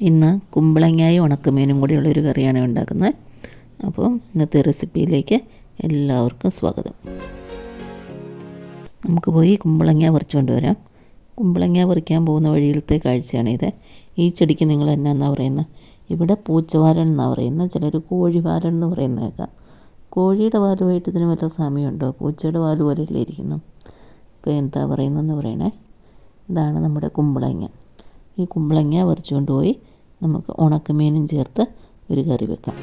ഇന്ന് കുമ്പളങ്ങായും ഉണക്കമീനും കൂടിയുള്ളൊരു കറിയാണ് ഉണ്ടാക്കുന്നത്. അപ്പോൾ ഇന്നത്തെ റെസിപ്പിയിലേക്ക് എല്ലാവർക്കും സ്വാഗതം. നമുക്ക് പോയി കുമ്പളങ്ങ പറിച്ചുകൊണ്ട് വരാം. കുമ്പളങ്ങ പറിക്കാൻ പോകുന്ന വഴിയിലത്തെ കാഴ്ചയാണിത് ഈ ചെടിക്ക് നിങ്ങൾ എന്നാന്നാ പറയുന്നത്? ഇവിടെ പൂച്ചവാരൻ എന്നാണ് പറയുന്നത്? ചിലർ കോഴിവാരൻ എന്ന് പറയുന്നേക്കാം. കോഴിയുടെ വാലുമായിട്ട് ഇതിന് വല്ല സാമ്യമുണ്ടോ? പൂച്ചയുടെ വാൽ പോലെയല്ലേ ഇരിക്കുന്നു? ഇപ്പോൾ എന്താ പറയുന്നതെന്ന് പറയണേ. ഇതാണ് നമ്മുടെ കുമ്പളങ്ങ. ഈ കുമ്പളങ്ങ പറിച്ചുകൊണ്ട് പോയി നമുക്ക് ഉണക്കമീനും ചേർത്ത് ഒരു കറി വെക്കാം.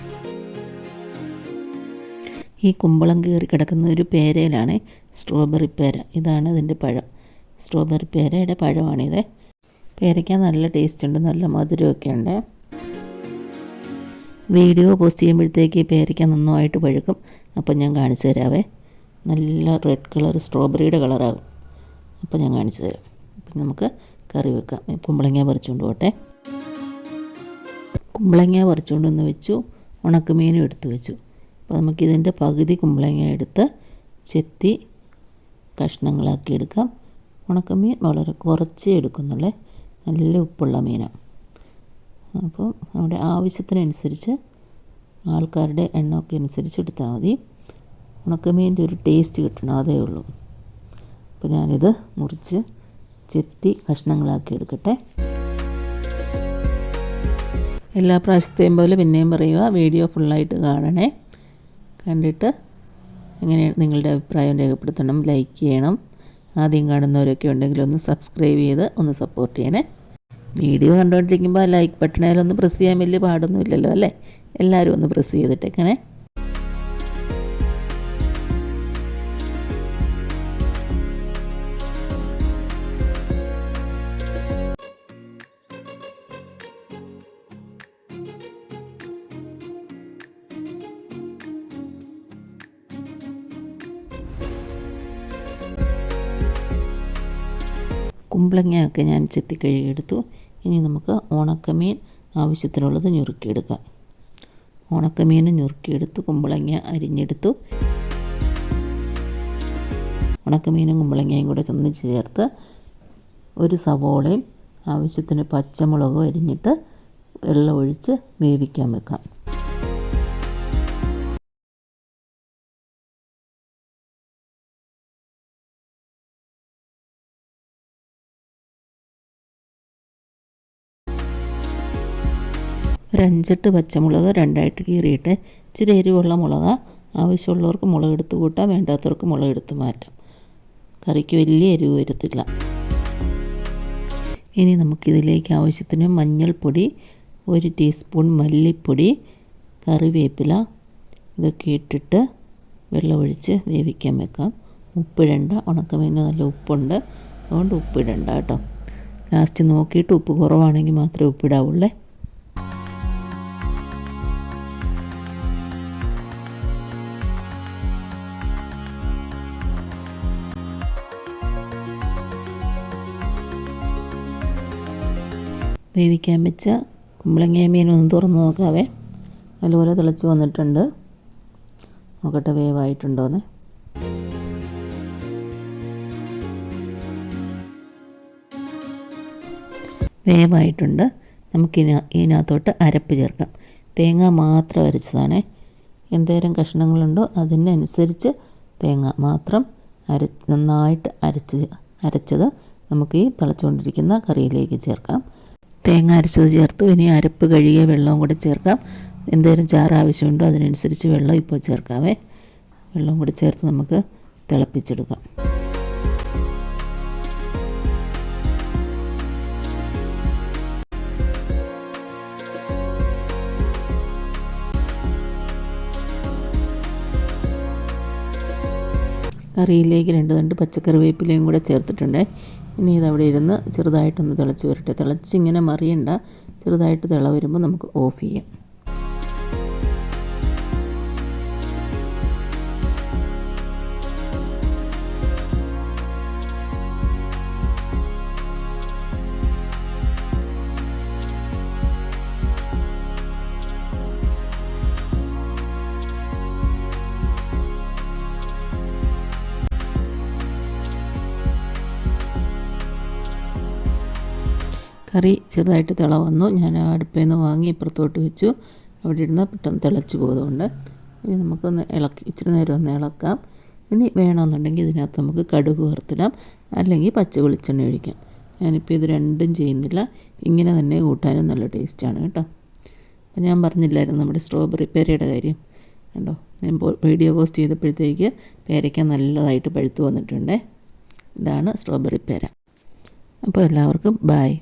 ഈ കുമ്പളം കയറി കിടക്കുന്ന ഒരു പേരയിലാണ് സ്ട്രോബെറി പേര. ഇതാണ് ഇതിന്റെ പഴം. സ്ട്രോബെറി പേരയുടെ പഴമാണിത്. പേരയ്ക്ക നല്ല ടേസ്റ്റ് ഉണ്ട് നല്ല മധുരമൊക്കെ ഉണ്ട്. വീഡിയോ പോസ്റ്റ് ചെയ്യുമ്പോഴത്തേക്ക് പേരയ്ക്ക നന്നായിട്ട് പഴുക്കും. അപ്പം ഞാൻ കാണിച്ചു തരാവേ. നല്ല റെഡ് കളർ സ്ട്രോബെറിയുടെ കളറാകും അപ്പോൾ ഞാൻ കാണിച്ചു തരാം. അപ്പം നമുക്ക് കറി വെക്കാം. കുമ്പളങ്ങ പറിച്ചുകൊണ്ട് പോട്ടെ. കുമ്പളങ്ങ പറിച്ചുകൊണ്ട് വന്ന് വെച്ചു. ഉണക്കമീനും എടുത്തു വെച്ചു. അപ്പോൾ നമുക്കിതിന്റെ പകുതി കുമ്പളങ്ങ എടുത്ത് ചെത്തി കഷ്ണങ്ങളാക്കി എടുക്കാം. ഉണക്കമീൻ വളരെ കുറച്ചേ എടുക്കുന്നുള്ളേ. നല്ല ഉപ്പുള്ള മീനാണ്. അപ്പോൾ നമ്മുടെ ആവശ്യത്തിനനുസരിച്ച് ആൾക്കാരുടെ എണ്ണമൊക്കെ അനുസരിച്ച് എടുത്താൽ മതി. ഉണക്കമീന്റെ ഒരു ടേസ്റ്റ് കിട്ടണം അതേ ഉള്ളൂ. അപ്പോൾ ഞാനിത് മുറിച്ച് ചെത്തി കഷ്ണങ്ങളാക്കി എടുക്കട്ടെ. എല്ലാ പ്രാവശ്യത്തെയും പോലെ പിന്നെയും പറയുക വീഡിയോ ഫുള്ളായിട്ട് കാണണേ. കണ്ടിട്ട് എങ്ങനെ നിങ്ങളുടെ അഭിപ്രായം രേഖപ്പെടുത്തണം ലൈക്ക് ചെയ്യണം. ആദ്യം കാണുന്നവരൊക്കെ ഉണ്ടെങ്കിൽ ഒന്ന് സബ്സ്ക്രൈബ് ചെയ്ത് ഒന്ന് സപ്പോർട്ട് ചെയ്യണേ. വീഡിയോ കണ്ടുകൊണ്ടിരിക്കുമ്പോൾ ലൈക്ക് ബട്ടണേലൊന്ന് പ്രസ് ചെയ്യാൻ വലിയ പാടൊന്നുമില്ലല്ലോ അല്ലേ? എല്ലാവരും ഒന്ന് പ്രസ് ചെയ്തിട്ടേക്കണേ. കുമ്പളങ്ങയൊക്കെ ഞാൻ ചെത്തി കഴുകിയെടുത്തു. ഇനി നമുക്ക് ഉണക്കമീൻ ആവശ്യത്തിനുള്ളത് ഞുറുക്കിയെടുക്കാം. ഉണക്കമീൻ ഞുറുക്കിയെടുത്ത് കുമ്പളങ്ങ അരിഞ്ഞെടുത്തു. ഉണക്കമീനും കുമ്പളങ്ങയും കൂടെ ഒന്ന് ചേർത്ത് ഒരു സവോളയും ആവശ്യത്തിന് പച്ചമുളകും അരിഞ്ഞിട്ട് വെള്ളം ഒഴിച്ച് വേവിക്കാൻ വെക്കാം. ഒരു അഞ്ചെട്ട് പച്ചമുളക് രണ്ടായിട്ട് കീറിയിട്ട് ഇച്ചിരി എരിവുള്ള മുളക് ആവശ്യമുള്ളവർക്ക് മുളക് എടുത്ത് കൂട്ടാം വേണ്ടാത്തവർക്ക് മുളക് എടുത്ത് മാറ്റാം. കറിക്ക് വലിയ എരിവ് വരത്തില്ല. ഇനി നമുക്കിതിലേക്ക് ആവശ്യത്തിന് മഞ്ഞൾപ്പൊടി ഒരു ടീസ്പൂൺ മല്ലിപ്പൊടി കറിവേപ്പില ഇതൊക്കെ ഇട്ടിട്ട് വെള്ളമൊഴിച്ച് വേവിക്കാൻ വെക്കാം. ഉപ്പിടണ്ട ഉണക്കമീന് നല്ല ഉപ്പുണ്ട്. അതുകൊണ്ട് ഉപ്പിടണ്ട കേട്ടോ. ലാസ്റ്റ് നോക്കിയിട്ട് ഉപ്പ് കുറവാണെങ്കിൽ മാത്രമേ ഉപ്പിടാവുള്ളേ. വേവിക്കാൻ വെച്ച കുമ്പളങ്ങ മീൻ ഒന്ന് തുറന്ന് നോക്കാവേ. നല്ലപോലെ തിളച്ച് വന്നിട്ടുണ്ട്. നോക്കട്ടെ വേവായിട്ടുണ്ടോന്ന്. വേവായിട്ടുണ്ട്. നമുക്കിന ഇതിനകത്തോട്ട് അരപ്പ് ചേർക്കാം. തേങ്ങ മാത്രം അരച്ചതാണ്. എന്തേരം കഷ്ണങ്ങളുണ്ടോ അതിനനുസരിച്ച് തേങ്ങ മാത്രം അര നന്നായിട്ട് അരച്ച് അരച്ചത് നമുക്ക് ഈ തിളച്ചുകൊണ്ടിരിക്കുന്ന കറിയിലേക്ക് ചേർക്കാം. തേങ്ങ അരച്ചത് ചേർത്തു. ഇനി അരപ്പ് കഴുകിയ വെള്ളവും കൂടെ ചേർക്കാം. എന്തേലും ചാറ് ആവശ്യമുണ്ടോ അതിനനുസരിച്ച് വെള്ളം ഇപ്പോൾ ചേർക്കാവേ. വെള്ളം കൂടി ചേർത്ത് നമുക്ക് തിളപ്പിച്ചെടുക്കാം. കറിയിലേക്ക് രണ്ട് തണ്ട് പച്ചക്കറിവേപ്പിലയും കൂടെ ചേർത്തിട്ടുണ്ട്. ഇനി ഇതവിടെ ഇരുന്ന് ചെറുതായിട്ടൊന്ന് തിളച്ച് വരട്ടെ. തിളച്ചിങ്ങനെ മറിയണ്ട. ചെറുതായിട്ട് തിള വരുമ്പോൾ നമുക്ക് ഓഫ് ചെയ്യാം. കറി ചെറുതായിട്ട് തിള വന്നു ഞാൻ അടുപ്പിൽ നിന്ന് വാങ്ങി ഇപ്പുറത്തോട്ട് വെച്ചു. അവിടെ ഇരുന്ന് പെട്ടെന്ന് തിളച്ച് പോയതുകൊണ്ട് ഇനി നമുക്കൊന്ന് ഇളക്കി ഇച്ചിരി നേരം ഒന്ന് ഇളക്കാം. ഇനി വേണമെന്നുണ്ടെങ്കിൽ ഇതിനകത്ത് നമുക്ക് കടുക് വറുത്തിടാം. അല്ലെങ്കിൽ പച്ച വെളിച്ചെണ്ണ ഒഴിക്കാം. ഞാനിപ്പോൾ ഇത് രണ്ടും ചെയ്യുന്നില്ല. ഇങ്ങനെ തന്നെ കൂട്ടാനും നല്ല ടേസ്റ്റാണ് കേട്ടോ. അപ്പം ഞാൻ പറഞ്ഞില്ലായിരുന്നു നമ്മുടെ സ്ട്രോബെറി പേരയുടെ കാര്യം. കണ്ടോ? ഞാൻ വീഡിയോ പോസ്റ്റ് ചെയ്തപ്പോഴത്തേക്ക് പേരയ്ക്ക നല്ലതായിട്ട് പഴുത്തു വന്നിട്ടുണ്ടേ. ഇതാണ് സ്ട്രോബെറി പേര. അപ്പോൾ എല്ലാവർക്കും ബായ്